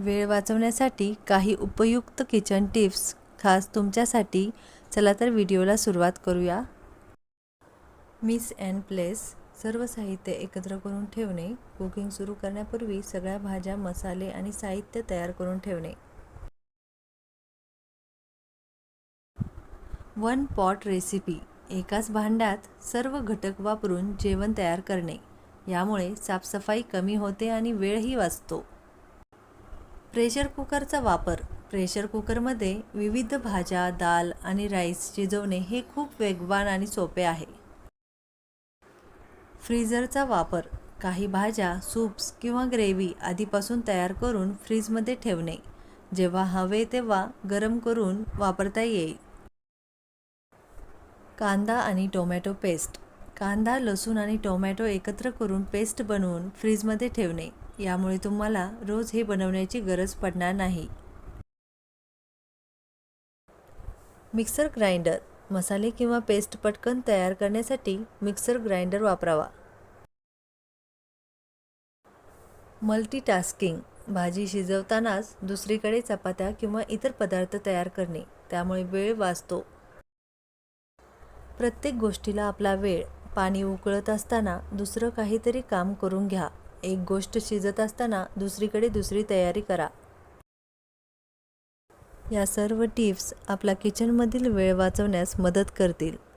वेळ वाचवण्यासाठी काही उपयुक्त किचन टिप्स खास तुमच्यासाठी चला तर व्हिडिओला सुरुवात करूया. मिस अँड प्लेस सर्व साहित्य एकत्र करून ठेवणे कुकिंग सुरू करण्यापूर्वी सगळ्या भाज्या मसाले आणि साहित्य तयार करून ठेवणे. वन पॉट रेसिपी एकाच भांड्यात सर्व घटक वापरून जेवण तयार करणे. यामुळे साफसफाई कमी होते आणि वेळही वाचतो. प्रेशर कुकरचा वापर. प्रेशर कुकरमध्ये विविध भाज्या दाल आणि राईस शिजवणे हे खूप वेगवान आणि सोपे आहे. फ्रीजरचा वापर. काही भाज्या सूप्स किंवा ग्रेव्ही आधीपासून तयार करून फ्रीजमध्ये ठेवणे. जेव्हा हवे तेव्हा गरम करून वापरता येईल. कांदा आणि टोमॅटो पेस्ट. कांदा लसूण आणि टोमॅटो एकत्र करून पेस्ट बनवून फ्रीजमध्ये ठेवणे. यामुळे तुम्हाला रोज हे बनवण्याची गरज पडणार नाही. मिक्सर ग्राइंडर मसाले किंवा पेस्ट पटकन तयार करण्यासाठी मिक्सर ग्राइंडर वापरावा. मल्टीटास्किंग भाजी शिजवतानाच दुसरीकडे चपात्या किंवा इतर पदार्थ तयार करणे त्यामुळे वेळ वाचतो. प्रत्येक गोष्टीला आपला वेळ पाणी उकळत असताना दुसरं काहीतरी काम करून घ्या. एक गोष्ट शिजत असताना दुसरीकडे दुसरी तयारी करा. या सर्व टिप्स आपला किचनमधील वेळ वाचवण्यास मदत करतील.